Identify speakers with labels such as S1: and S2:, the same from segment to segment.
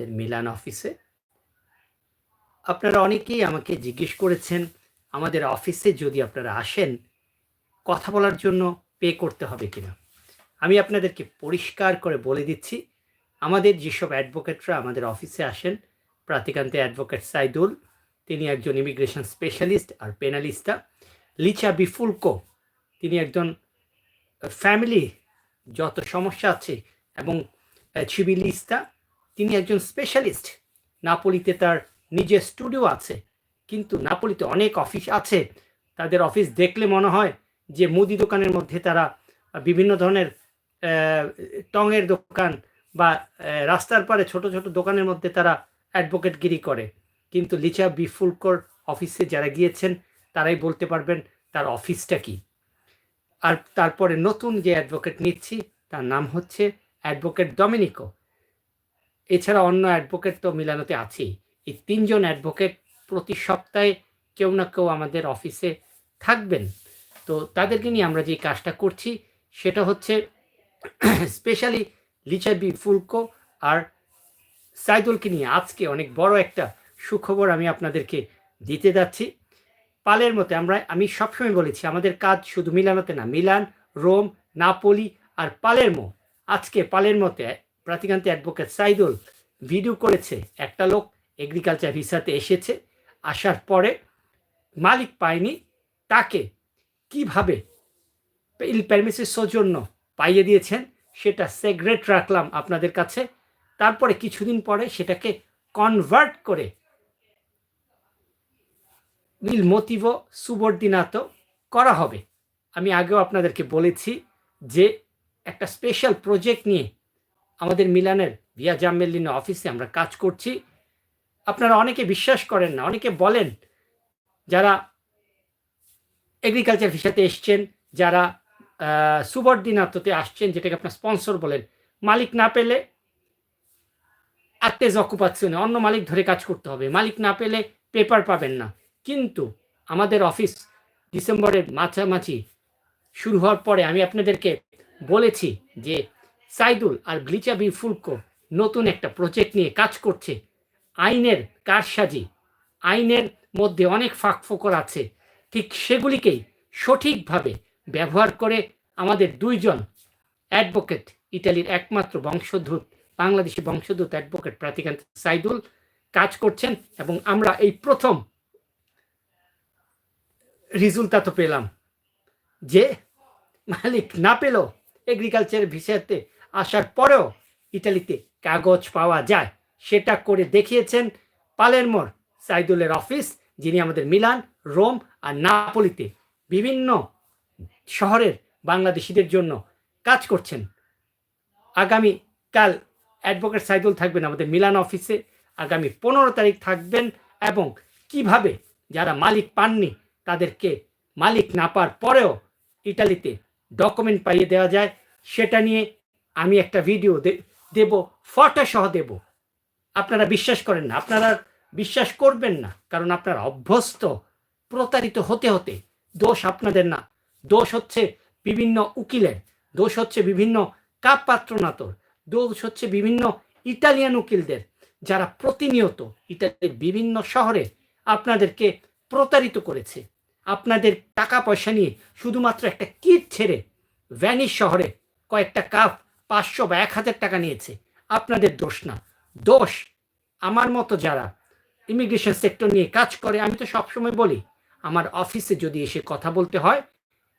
S1: আমাদের মিলান অফিসে। আপনারা অনেকেই আমাকে জিজ্ঞেস করেছেন, আমাদের অফিসে যদি আপনারা আসেন, কথা বলার জন্য পে করতে হবে কিনা। আমি আপনাদেরকে পরিষ্কার করে বলে দিচ্ছি, আমাদের যেসব অ্যাডভোকেটরা আমাদের অফিসে আসেন, প্রাতিকান্তে অ্যাডভোকেট সাইদুল, তিনি একজন ইমিগ্রেশন স্পেশালিস্ট আর পেনালিস্টা লিচা বিফুলকো, তিনি একজন ফ্যামিলি, যত সমস্যা আছে, এবং সিভিলিস্তা তিনি একজন স্পেশালিস্ট নাপোলিতে তার নিজের স্টুডিও আছে, কিন্তু নাপোলিতে অনেক অফিস আছে। তাদের অফিস দেখলে মনে হয় যে মুদি দোকানের মধ্যে তারা বিভিন্ন ধরনের টঙের দোকান বা রাস্তার পারে ছোট ছোট দোকানের মধ্যে তারা অ্যাডভোকেটগিরি করে। কিন্তু লিচা বিফুলকর অফিসে যারা গিয়েছেন, তারাই বলতে পারবেন তার অফিসটা কি। আর তারপরে নতুন যে অ্যাডভোকেট নিচ্ছি, তার নাম হচ্ছে অ্যাডভোকেট ডমিনিকো এছাড়া অন্য অ্যাডভোকেট তো মিলানোতে আছেই। এই তিনজন অ্যাডভোকেট প্রতি সপ্তাহে কেউ না কেউ আমাদের অফিসে থাকবেন। তো তাদেরকে নিয়ে আমরা যে কাজটা করছি, সেটা হচ্ছে স্পেশালি লিচার বি ফুলকো আর সাইদুলকে নিয়ে আজকে অনেক বড় একটা সুখবর আমি আপনাদেরকে দিতে যাচ্ছি। পালের মতে আমরা, আমি সবসময় বলেছি, আমাদের কাজ শুধু মিলানোতে না, মিলান, রোম, নাপোলি আর পালের পালেরমো আজকে পালের মতে প্রাতিকান্তি অ্যাডভোকেট সাইদুল ভিডিও করেছে। একটা লোক এগ্রিকালচার ভিসাতে এসেছে, আসার পরে মালিক পায়নি, তাকে কীভাবে ইল পারমিসের সৌজন্য পাইয়ে দিয়েছেন সেটা সেগ্রেট রাখলাম আপনাদের কাছে। তারপরে কিছুদিন পরে সেটাকে কনভার্ট করে মিল মোতিভ সুবর্দিনাত করা হবে। আমি আগেও আপনাদেরকে বলেছি যে একটা স্পেশাল প্রজেক্ট নিয়ে আমাদের মিলানের ভিয়া জাম্মেলিনা অফিসে আমরা কাজ করছি। আপনারা অনেকে বিশ্বাস করেন না, অনেকে বলেন যারা এগ্রিকালচার ভিসাতে এসছেন, যারা সুবর্দিনাততে আসছেন, যেটাকে আপনার স্পন্সর বলেন, মালিক না পেলে আত্মেজ অকুপাচ্ছনে অন্য মালিক ধরে কাজ করতে হবে, মালিক না পেলে পেপার পাবেন না। কিন্তু আমাদের অফিস ডিসেম্বরের মাঝামাঝি শুরু হওয়ার পরে আমি আপনাদেরকে বলেছি যে সাইদুল আর গ্লিচা বি ফুলকো নতুন একটা প্রজেক্ট নিয়ে কাজ করছে। আইনের কারসাজি, আইনের মধ্যে অনেক ফাঁক ফোকর আছে। ঠিক সেগুলিকেই সঠিকভাবে ব্যবহার করে আমাদের দুইজন অ্যাডভোকেট ইটালির একমাত্র বংশোদ্ভূত বাংলাদেশি বংশোদ্ভূত অ্যাডভোকেট প্রাতিকান্ত সাইদুল কাজ করছেন এবং আমরা এই প্রথম রিজুলটা তো পেলাম যে মালিক না পেলেও এগ্রিকালচার ভিসাতে আসার পরেও ইটালিতে কাগজ পাওয়া যায়। সেটা করে দেখিয়েছেন পালেরমোর সাইদুলের অফিস, যিনি আমাদের মিলান, রোম আর নাপলিতে বিভিন্ন শহরের বাংলাদেশিদের জন্য কাজ করছেন। আগামী কাল অ্যাডভোকেট সাইদুল থাকবেন আমাদের মিলান অফিসে। আগামী পনেরো তারিখ থাকবেন এবং কীভাবে যারা মালিক পাননি তাদেরকে মালিক না পাওয়ার পরেও ইটালিতে ডকুমেন্ট পাইয়ে দেওয়া যায়, সেটা নিয়ে আমি একটা ভিডিও দেব ফটো সহ দেব। আপনারা বিশ্বাস করেন না, আপনারা বিশ্বাস করবেন না, কারণ আপনারা অভ্যস্ত, প্রতারিত হতে হতে দোষ আপনাদের না। দোষ হচ্ছে বিভিন্ন উকিলের, দোষ হচ্ছে বিভিন্ন কাপ পাত্রনাতর দোষ হচ্ছে বিভিন্ন ইটালিয়ান উকিলদের, যারা প্রতিনিয়ত ইটালির বিভিন্ন শহরে আপনাদেরকে প্রতারিত করেছে। আপনাদের টাকা পয়সা নিয়ে শুধুমাত্র একটা কিট ছেড়ে ভ্যানিস শহরে কয়েকটা কাপ পাঁচশো বা এক হাজার টাকা নিয়েছে। আপনাদের দোষ না। দোষ আমার মতো যারা ইমিগ্রেশন সেক্টর নিয়ে কাজ করে, আমি তো সবসময় বলি, আমার অফিসে যদি এসে কথা বলতে হয়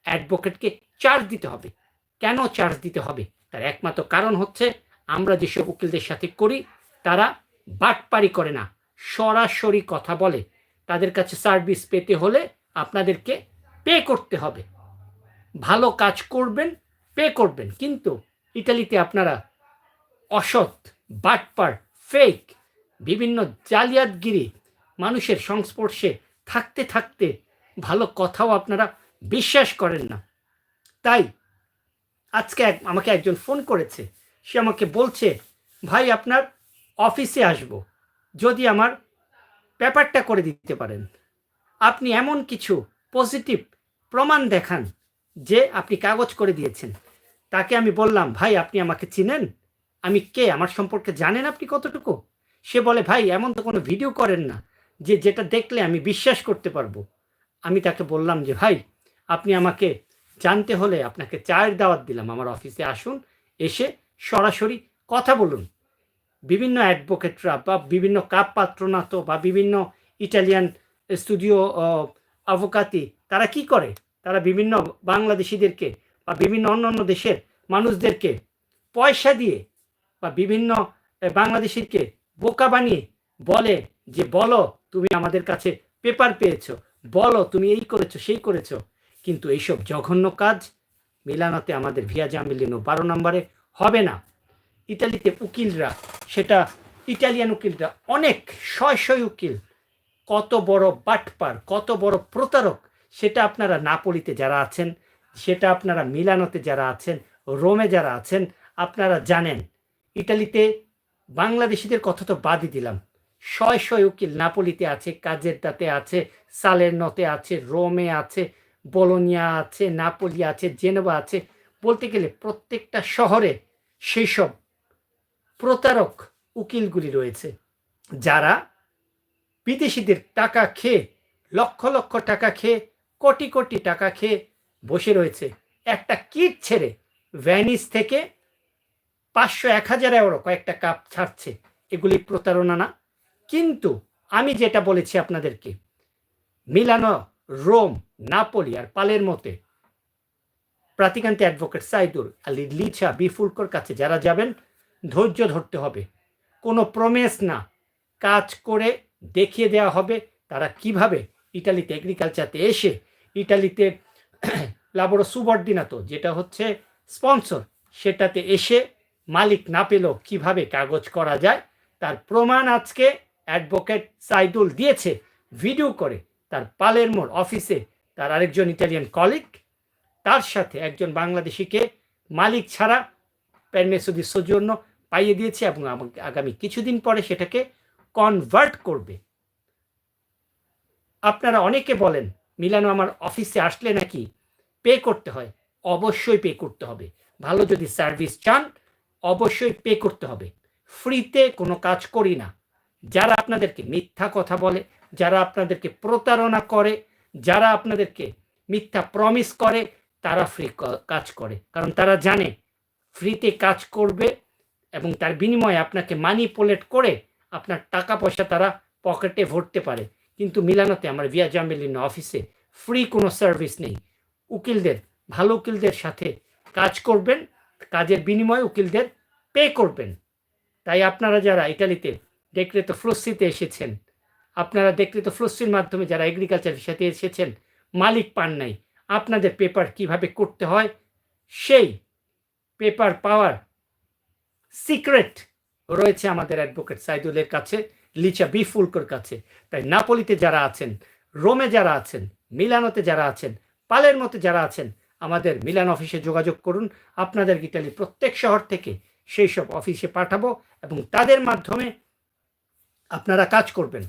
S1: অ্যাডভোকেটকে চার্জ দিতে হবে। কেন চার্জ দিতে হবে? তার একমাত্র কারণ হচ্ছে, আমরা যেসব উকিলদের সাথে করি, তারা বাটপারি করে না। সরাসরি কথা বলে। তাদের কাছে সার্ভিস পেতে হলে আপনাদেরকে পে করতে হবে। ভালো কাজ করবেন পে করবেন। কিন্তু ইটালিতে আপনারা অসৎ, বাটপার ফেক বিভিন্ন জালিয়াতগিরি মানুষের সংস্পর্শে থাকতে থাকতে ভালো কথাও আপনারা বিশ্বাস করেন না। তাই আজকে আমাকে একজন ফোন করেছে। সে আমাকে বলছে, ভাই, আপনার অফিসে আসব। যদি আমার পেপারটা করে দিতে পারেন। আপনি এমন কিছু পজিটিভ প্রমাণ দেখান যে আপনি কাগজ করে দিয়েছেন। তাকে আমি বললাম, ভাই, আপনি আমাকে চিনেন? আমি কে? আমার সম্পর্কে জানেন আপনি কতটুকু? সে বলে, ভাই, এমন তো কোনো ভিডিও করেন না, যে যেটা দেখলে আমি বিশ্বাস করতে পারব। আমি তাকে বললাম যে, ভাই, আপনি আমাকে জানতে হলে আপনাকে চায়ের দাওয়াত দিলাম। আমার অফিসে আসুন, এসে সরাসরি কথা বলুন। বিভিন্ন অ্যাডভোকেটরা বা বিভিন্ন কাপ পাত্রনাথ বা বিভিন্ন ইটালিয়ান স্টুডিও আভোকাতি তারা কি করে? তারা বিভিন্ন বাংলাদেশিদেরকে বা বিভিন্ন অন্যান্য দেশের মানুষদেরকে পয়সা দিয়ে বা বিভিন্ন বাংলাদেশিকে বোকা বানিয়ে বলে যে, বলো, তুমি আমাদের কাছে পেপার পেয়েছ, বলো, তুমি এই করেছ, সেই করেছ। কিন্তু এইসব জঘন্য কাজ মিলানোতে আমাদের ভিয়া জামিলিনো বারো নম্বরে হবে না। ইটালিতে উকিলরা, সেটা ইটালিয়ান উকিলরা অনেক, শয় শয় উকিল, কত বড় বাটপার, কত বড় প্রতারক, সেটা আপনারা নাপলিতে যারা আছেন সেটা আপনারা মিলানোতে যারা আছেন, রোমে যারা আছেন, আপনারা জানেন। ইটালিতে বাংলাদেশিদের কথা তো বাদই দিলাম। শয় শয় উকিল নাপলিতে আছে কাজের দাতে আছে সালের নতে আছে, রোমে আছে, বলোনিয়া আছে, নাপলি আছে, জেনেভা আছে। বলতে গেলে প্রত্যেকটা শহরে সেই সব প্রতারক উকিলগুলি রয়েছে, যারা বিদেশিদের টাকা খেয়ে, লক্ষ লক্ষ টাকা খেয়ে, কোটি কোটি টাকা খেয়ে বসে রয়েছে। একটা কিট ছেড়ে ভ্যানিস থেকে পাঁচশো এক হাজার এওরো কয়েকটা কাপ ছাড়ছে। এগুলি প্রতারণা না। কিন্তু আমি যেটা বলেছি আপনাদেরকে, মিলানো রোম, নাপলি আর পালের মতে, প্রাতিকান্তি অ্যাডভোকেট সাইদুর আলী লিছা বিফুলকর কাছে যারা যাবেন, ধৈর্য ধরতে হবে। কোনো প্রমেস না। কাজ করে দেখিয়ে দেওয়া হবে তারা কীভাবে ইটালিতে এগ্রিকালচারতে এসে ইটালিতে লাবরো সুবর্দিনাতো যেটা হচ্ছে স্পন্সর সেটাতে এসে মালিক না পেলেও কীভাবে কাগজ করা যায়, তার প্রমাণ আজকে অ্যাডভোকেট সাইদুল দিয়েছে। ভিডিও করে তার পালের মোড় অফিসে তার আরেকজন ইটালিয়ান কলিগ তার সাথে একজন বাংলাদেশিকে মালিক ছাড়া পেরমেসুদি সৌজন্য পাইয়ে দিয়েছে এবং আগামী কিছুদিন পরে সেটাকে কনভার্ট করবে। আপনারা অনেকে বলেন মিলানো আমার অফিসে আসলে নাকি পে করতে হয়? অবশ্যই পে করতে হবে। ভালো যদি সার্ভিস চান, অবশ্যই পে করতে হবে। ফ্রিতে কোনো কাজ করি না। যারা আপনাদেরকে মিথ্যা কথা বলে, যারা আপনাদেরকে প্রতারণা করে, যারা আপনাদেরকে মিথ্যা প্রমিস করে, তারা ফ্রি কাজ করে। কারণ তারা জানে, ফ্রিতে কাজ করবে এবং তার বিনিময়ে আপনাকে মানি পোলেট করে আপনার টাকা পয়সা তারা পকেটে ভরতে পারে। কিন্তু মিলানোতে আমার ভিয়া জামিলিন অফিসে ফ্রি কোনো সার্ভিস নেই। উকিলদের, ভালো উকিলদের সাথে কাজ করবেন, কাজের বিনিময়ে উকিলদের পে করবেন। তাই আপনারা যারা ইটালিতে ডেক্রেত ফ্লুসিতে এসেছেন, আপনারা ডেক্রেত ফ্লুসির মাধ্যমে যারা এগ্রিকালচারের সাথে এসেছেন, মালিক পান নাই, আপনাদের পেপার কীভাবে করতে হয়? সেই পেপার পাওয়ার সিক্রেট রয়েছে আমাদের অ্যাডভোকেট সাইদুলের কাছে। লিচা বিফুলকর কাছে। তাই নাপলিতে যারা আছেন, রোমে যারা আছেন, মিলানোতে যারা আছেন, পালের মতো যারা আছেন, আমাদের মিলান অফিসে যোগাযোগ করুন। আপনাদের ইটালি প্রত্যেক শহর থেকে সেই সব অফিসে পাঠাবো এবং তাদের মাধ্যমে আপনারা কাজ করবেন।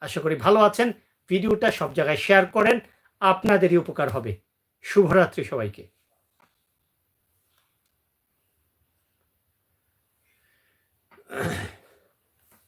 S1: আশা করি ভালো আছেন। ভিডিওটা সব জায়গায় শেয়ার করেন। আপনাদেরই উপকার হবে। শুভরাত্রি সবাইকে। Ugh.